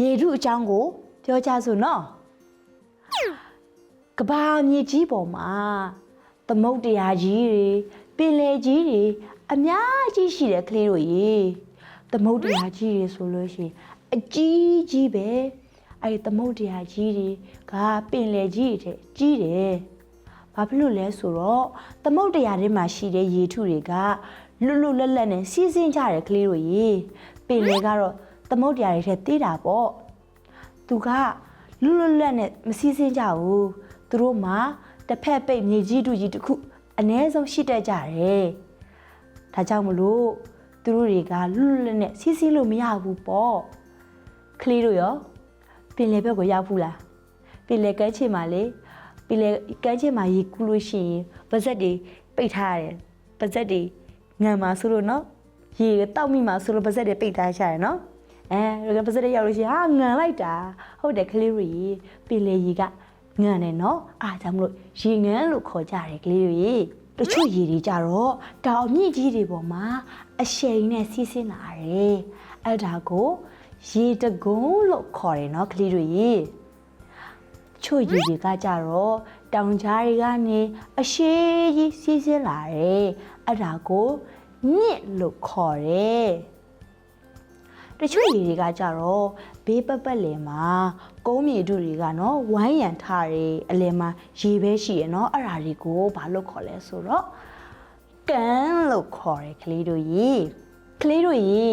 ရေထုအကြောင်းကို ပြောကြစို့နော်ကဘာမြေကြီးပေါ်မှာသမုတ်တရားကြီးတွေပင်လယ်ကြီးတွေအများကြီးရှိတယ်ကလေးတို့ရေသမုတ်တရားကြီးတွေဆိုလို့ရှိရင်အကြီးကြီးပဲအဲ့ဒီသမုတ်တရားကြီးတွေကပင်လယ်ကြီးတွေထက်ကြီးတယ်ဘာဖြစ်လို့လဲဆိုတော့သမုတ်တရားတွေမှာရှိတဲ့ရေထုတွေကလွတ်လွတ်လပ်လပ်နဲ့စီးဆင်းကြတယ်ကလေးတို့ရေပင်လယ်ကတော့ သမုတ်တရားတွေထက်သေးတာပေါ့သူကလွတ်လွတ်လပ်နဲ့မစည်းစင်းကြဘူးသူတို့မှာတစ်ဖက်ပိတ်မြေကြီးတူကြီးတစ်ခုအ ਨੇ ဆုံးရှိတတ်ကြတယ်ဒါကြောင့်မလို့သူတို့တွေကလွတ်လွတ်လပ်နဲ့စီးစင်းလို့မရဘူးပေါ့ကလေးတို့ရောပင်လယ်ဘက်ကိုရောက်ဘူးလားပင်လယ်ကမ်းခြေမှာလေပင်လယ်ကမ်းခြေမှာရေကူးလို့ရှိရင်ပါဇက်တွေပိတ်ထားရတယ်ပါဇက်တွေငံမှာဆိုလို့နော်ရေတောက်မိမှာဆိုလို့ပါဇက်တွေပိတ်ထားချရတယ်နော် အဲပါစတဲ့ရောက်လို့ရှိရင်ဟာငံလိုက်တာဟုတ်တယ်ကလေးတွေပင်လေရီကငံတယ်နော်အားကြောင့်မလို့ရေငံလို့ခေါ်ကြတယ်ကလေးတွေတချို့ရေတွေကြတော့တောင်မြင့်ကြီးတွေပေါ်မှာအရှိန်နဲ့စီးဆင်းလာတယ်အဲ့ဒါကိုရေတကုံးလို့ခေါ်တယ်နော်ကလေးတွေချို့ရေတွေကကြတော့တောင်ကြားတွေကနေအရှိကြီးစီးဆင်းလာတယ်အဲ့ဒါကိုမြင့်လို့ခေါ်တယ် တချို့ရေတွေကကြတော့ဘေးပတ်ပတ်လည်မှာကုန်းမြေတို့တွေကနော်ဝိုင်းရံထားတယ်အလယ်မှာရေပဲရှိရနော်အဲ့ဒါတွေကိုဘာလို့ခေါ်လဲဆိုတော့ကန်လို့ခေါ်တယ်ကလေးတို့ရေကလေးတို့ရေ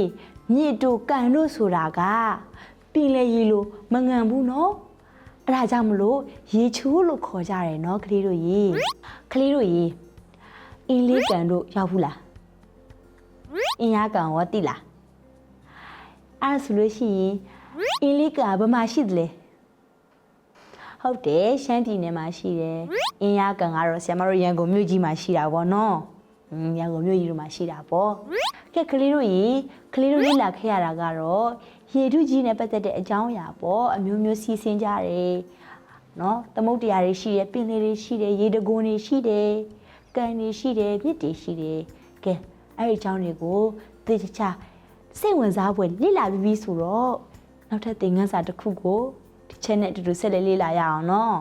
မြစ်တို့ကန်တို့ဆိုတာကပင်လေရေလို့မငံဘူးနော်အဲ့ဒါကြောင့်မလို့ရေချိုးလို့ခေါ်ကြတယ်နော်ကလေးတို့ရေကလေးတို့ရေအင်းလေးကန်တို့ရောက်ဘူးလားအင်းရကန်ရောတိလား အဲ့ဒါဆိုလို့ရှိရင်အင်းလေးကဘယ်မှာရှိသလဲဟုတ်တယ်ရှမ်းပြည်နယ်မှာရှိတယ်အင်းရကန်ကတော့ဆရာမတို့ရန်ကုန်မြို့ကြီးမှာရှိတာပေါ့နော်อืมရန်ကုန်မြို့ကြီးတို့မှာရှိတာပေါ့ကဲကလေးတို့ရေကလေးတို့လေ့လာခဲ့ရတာကတော့ရေထုကြီးနဲ့ပတ်သက်တဲ့အကြောင်းအရာပေါ့အမျိုးမျိုးစီးဆင်းကြတယ်နော်သမုတ်တရားတွေရှိတယ်ပင်လယ်တွေရှိတယ်ရေတကွန်တွေရှိတယ်ကန်တွေရှိတယ်မြစ်တွေရှိတယ်ကဲအဲ့ဒီအကြောင်းတွေကိုသိချာ စိတ်ဝင်စားဖွယ်လေ့လာပြီးပြီဆိုတော့နောက်ထပ်သင်ခန်းစာတစ်ခုကိုဒီ channel အတူတူဆက်လက်လေ့လာရအောင်နော်